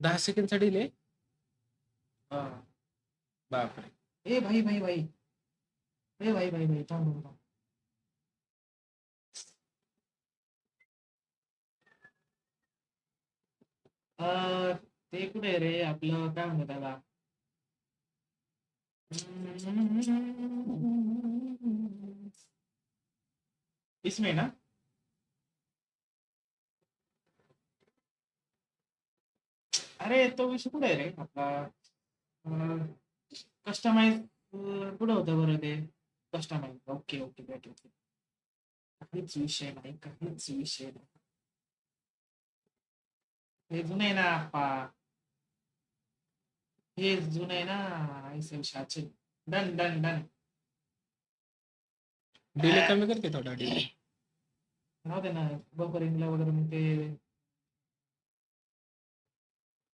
दहा सेकंडचा डिले बापरे. ए भाई भाई भाई. ए भाई भाई भाई. थांब थांब, थांब. अं, ते कुठे आहे रे आपलं काय म्हणतात त्याला इसमें ना अरे तो विषय कुठे आहे रे आपला कस्टमाइज कुठं होतं बरं ते कस्टमाइज ओके ओके भेट ओके काहीच विषय नाही काहीच विषय नाही। हे जुनं आहे ना आप्पा हे जुनं आहे ना ऐसे विषयाचे डन डन डन. डिले कमी करते थोडा डिले. राहू दे ना बफरिंगला वगैरे मग ते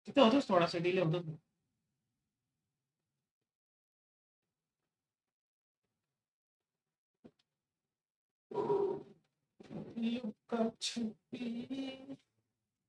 तिथं होतोच थोडासा डिले होतोच. ना. देखे नहीं हम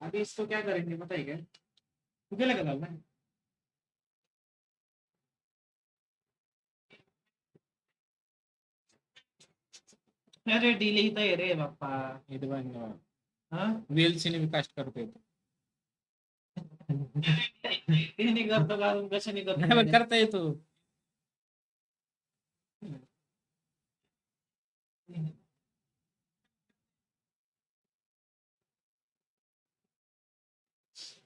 अभी इसको क्या करेंगे पता है क्या तू केलं का झालं ना अरे डिले इथं आहे रे बाप्पा हे बघ हा VLC ने कास्ट करतो येतो तिने करतो का अजून कशाने नाही बघ, करतो करता येतो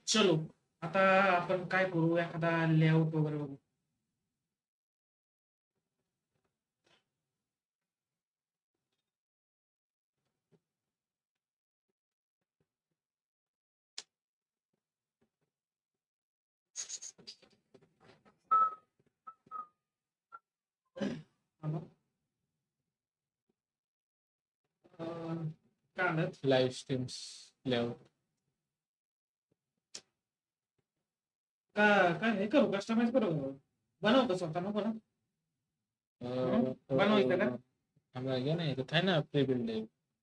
चलो आता आपण काय करू? एखादा लेआउट वगैरे बघू थांबा. म्हणतात लाईव्ह स्ट्रीम्स लेआउट का काय हे करू? कस्टमाइज करू? बनवतो स्वतः नको ना? बनवायचं का? आम्हाला घे ना इथं आहे ना प्री बिल्ड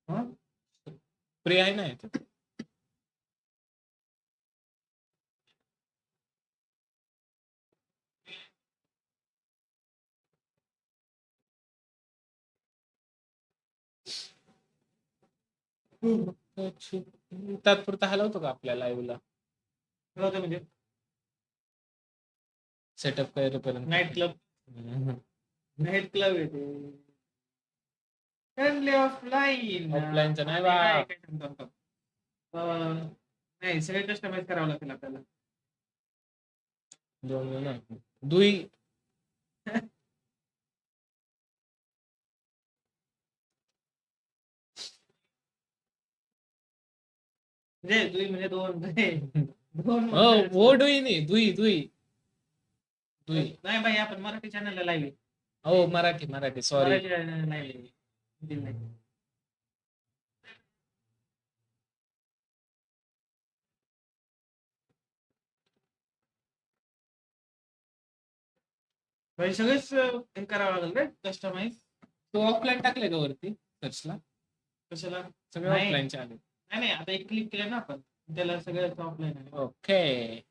हा? प्री आहे ना इथं? तात्पुरता हलवतो का आपल्या लाईव्हला म्हणजे? सेटअप करेपर्यंत नाईट क्लब. नाईट क्लब येते ऑफलाईन Offline. चं नाही बा. नाही सगळे कस्टमाइज करावं लागतील आपल्याला. दोन जण. दोन दोन हो वो डुई नाही दुई दुई। दुई। नाही बाई आपण मराठी चॅनलला लाईव्ह हो मराठी मराठी सॉरी मराठी channel ला हिंदी नाही. बाई सगळेच हे करावं लागेल रे कस्टमाइज तू ऑफलाईन टाकले का वरती? सर्चला कशाला? सगळे. ऑफलाईनचे आले नाही नाही आता एक क्लिक केलं ना आपण त्याला सगळं ऑफलाईन आहे. ओके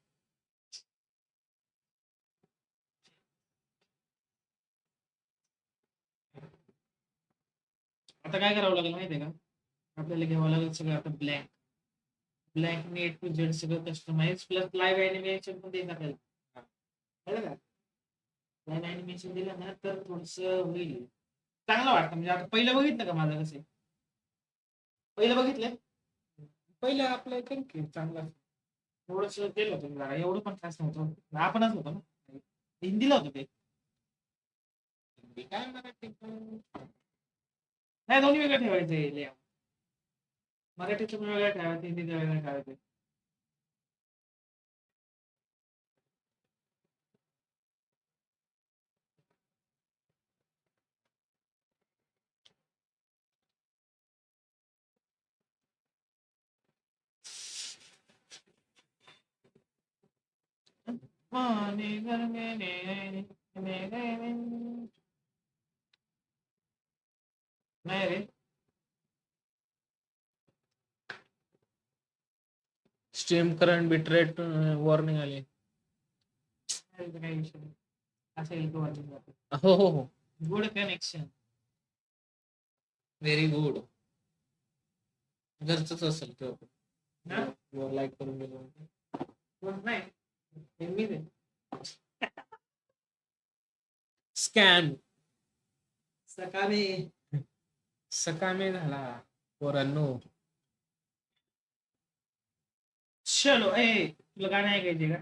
आता काय करावं लागेल माहितीये का? आपल्याला घ्यावं लागेल सगळं आता black black net to Z सगळं कस्टमाइज प्लस लाईव्ह अॅनिमेशन पण देणार आपल्याला कळलं का? लाईन अॅनिमेशन दिलं ना तर थोडस होईल. चांगलं वाटतं म्हणजे आता पहिलं बघितलं का माझं कसं पहिलं बघितलं पहिले आपलं कर की चांगला. थोडस केलं होतं जरा एवढं पण खास नव्हतं. आपणच होतो ना. हिंदीला होतं ते. हिंदी काय मराठी? नाही दोन्ही वेगळं ठेवायचं मराठीचं पण वेगळं ठेवायचं हिंदीचं वेगळं ठेवायचं स्ट्रीम करंट बिटरेट वॉर्निंग आली तो हो हो हो। गुड कनेक्शन व्हेरी गुड घरचंच असेल लाईक करून गेलो नाही स्कॅम सकामी झाला पोरांनो चलो ए तुला गाणं ऐकायचे का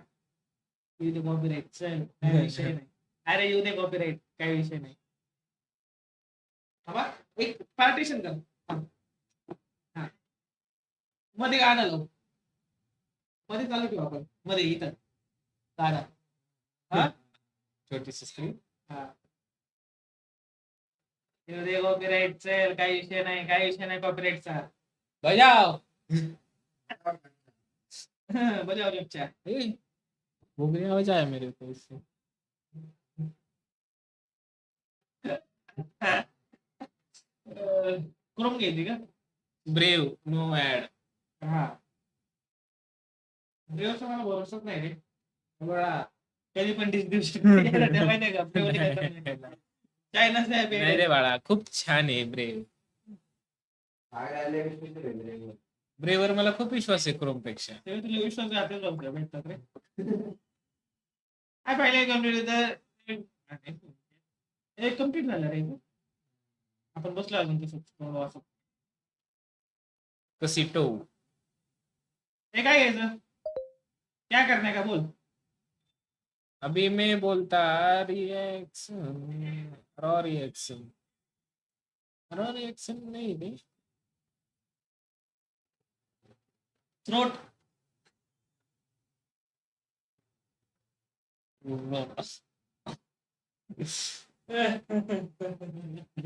येऊ दे कॉपीराईट चल काय विषय नाही अरे येऊ दे कॉपीराईट काय विषय नाही बाबा एक पार्टिशन कर. हा. मध्ये गाणं लावू मध्ये चालू ठेवू आपण मध्ये इथं गाणं हा? छोटीशी स्क्रीन हा। येऊ दे कॉपीराईट चल काही विषय नाही काही विषय नाही कॉपीराईटचा बजाव बजाव लेपच्या ए, भोगरी आवाज आया मेरे को इससे। करून घ्यायची का ब्रेव नो ऍड हा। ब्रेवचा मला भरोसाच नाही रे बघा कधी पण करणार. चायनाच नाही रे बाळा खूप छान आहे ब्रेव ब्रेवर मला खूप विश्वास आहे क्रोमपेक्षा तेव्हा तुला विश्वास भेटतात रे. काय पहिले कंप्लीट एक कंप्लीट झालं रे. आपण बसलो अजून तसं थोडं वाचत कसिटो हे काय घ्यायचं? क्या करणे का बोल? अभी मैं बोलता reaction raw reaction raw reaction नहीं रे थ्रोट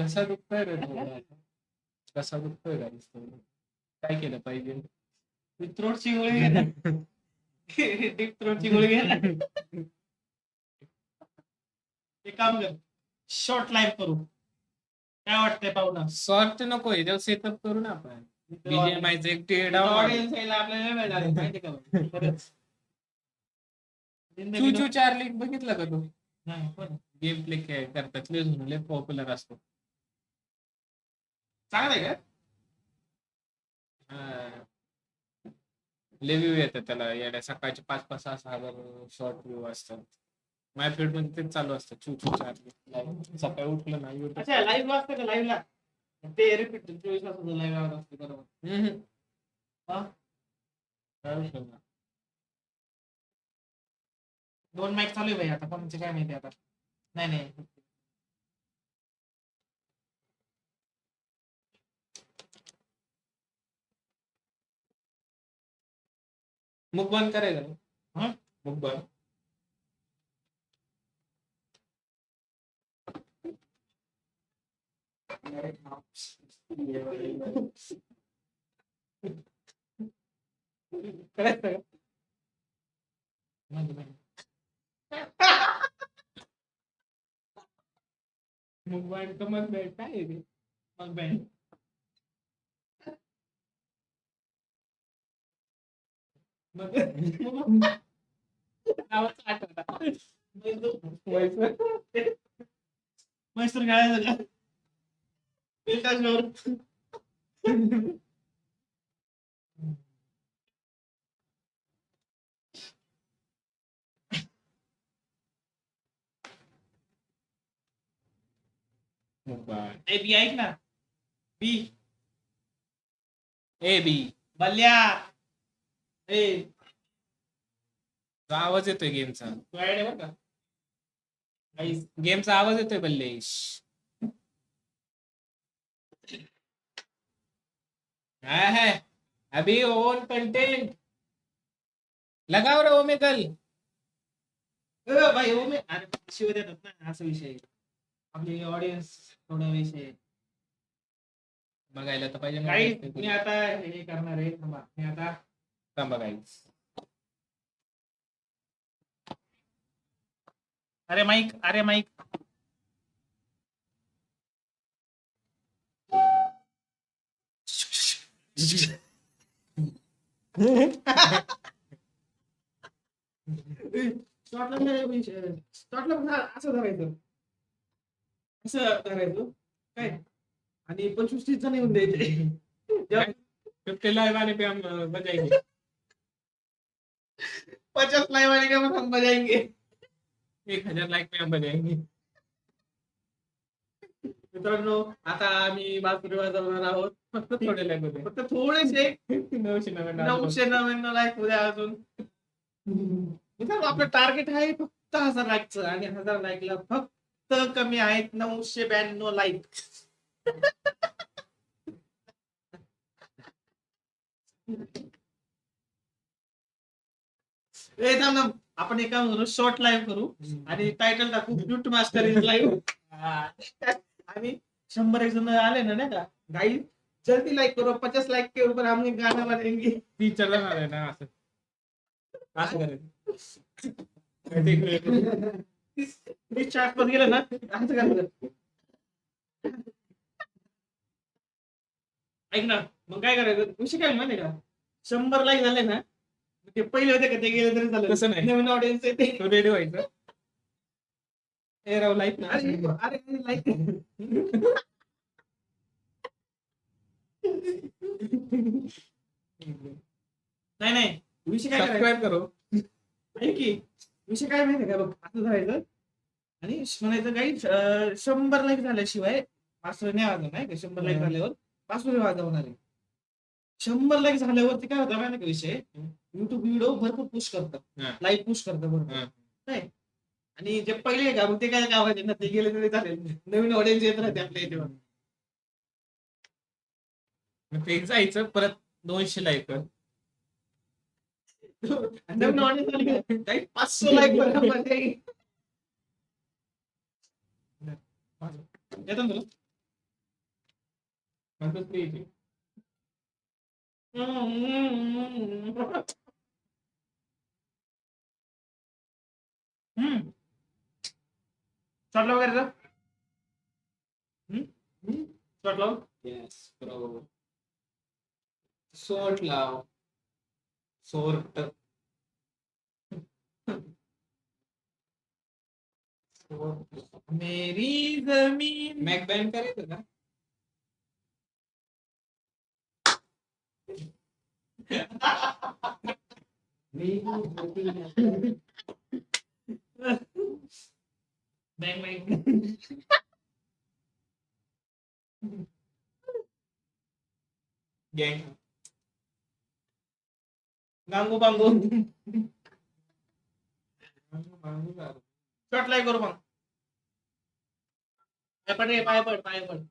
कसा दुखतोय रे? कसा दुखतोय का काय केलं पाहिजे? थ्रोटची गोळी डीप थ्रोटची गोळी घे ना. एक काम कर शॉर्ट लाईव्ह करू काय वाटतंय पाहुणा सॉर्ट नको आहे सेटअप करू ना आपण बीजीएमआय एक टेडा ऑडियन्स यायला आपल्याला वेळ लागेल माहिती का बा? खरंच. चू जिंदगी चू चार्ली बघितलं का तू नाही, पण गेम प्ले करतात लय जुनं, लय पॉप्युलर असतो चांगलं आहे का लय व्ह्यू येतात त्याला येड्या सकाळचे पाच पाच सहा सहा हजार शॉर्ट व्ह्यू असतात माझ्या फील्डमध्ये तेच चालू असतं. चू चू चार्ली सकाळी उठलं ना युट्यूब अच्छा लाईव्ह वाजतं का? लाईव्हला ते रिपीट चोवीस तासाचं लाईव्ह आवड असते बरोबर. हा? दोन मॅच चालू आहे भाई आता कोणाचे काय माहिती आता? नाही नाही. मुख बंद करायचं हा? मुख बंद करायचं का? नाही, नाही. काय ते? मग बॅन मग नावाचं मैसूर खेळायचं का ए बी ऐक ना? बी ए बी बल्ल्या ए तो आवाज़ येतोय गेमचा तू गेमचा आवाज़ येतोय बल्लेश है है अभी ओन कंटेंट लगाव रे ओमेगल ए, बाई हो मी अरे देतात ना असा विषय आहे. आपली ऑडियन्स थोडा विषय. बघायला तर पाहिजे काही ना. मी आता हे करणार आहे थांबा. मी आता थांबा guys. अरे माईक अरे माईक असं धरायचं असं धरायचं काय आणि पंचवीस तीस जण येऊन द्यायचे जेव्हा फिफ्टी लाइव आने पे पचास लाईव्ह आणि का मग एक हजार लाईक पे हम बजाएंगे मित्रांनो आता आम्ही बासुरी वाजवणार आहोत. फक्त थोडे लाइक होते फक्त थोडेसे. नऊशे नव्याण्णव. नऊशे नव्याण्णव लाईक उद्या अजून. मित्रांनो आपलं टार्गेट आहे फक्त हजार लाईकचं आणि हजार लाईकला फक्त कमी आहेत नऊशे ब्याण्णव लाईक ए थांब थांब. आपण एका करू शॉर्ट लाईव्ह करू. आणि टायटल टाकू ब्यूट मास्टर इज लाईव्ह आणि शंभर एक जण आले ना नाही का? गाई जल्दी लाईक करो पचास लाईक के ऊपर एक गाना बनाएंगे टीचर जाणार आहे ना असं. असं करायचं ते- मी चार्टमध्ये गेलं ना असं करायचं ऐक ना मग काय करायचं? विषय काय माहिती का? शंभर लाईक झाले ना ते पहिले होते का? ते गेले तरी झालं. तसं नाही. नवीन ऑडियन्स येते. तो रेडी व्हायचं. लाईक ना अरे अरे लाईक नाही। नाही विषय काय सबस्क्राईब करो। की? विषय काय माहिती का? बघ असं धरायचं आणि म्हणायचं काही शंभर लाईक झाल्याशिवाय पाचशे नाही वाजवणार नाही का? शंभर लाईक. झाल्यावर पाचशे वाजवणार आहे. शंभर लाईक झाल्यावरती काय होतं माहिती का विषय? युट्यूब व्हिडिओ भरपूर पुश करतात. हा. लाईक पुश करतं भरपूर. हा. काय आणि जे पहिले आहे का मग ते काय गावाचे ना ते गेले तरी चालेल. नवीन ऑडियन्स येत राहते आपल्या इथे ते जायचं परत दोनशे लाईक नवीन ऑडियन्स आली? काही पाचशे लाईक बरोबर येतो ना तुला? हम्म. शॉट लाव वगैरे शॉट लाव. येस ब्रो सोट लाव. सोर्ट मेरी जमीन. मॅक बॅन करायचं का बँग बँग गँग गांगू बांगू शॉट लाईक करू मग. पाय पड रे पाय पड पाय पड.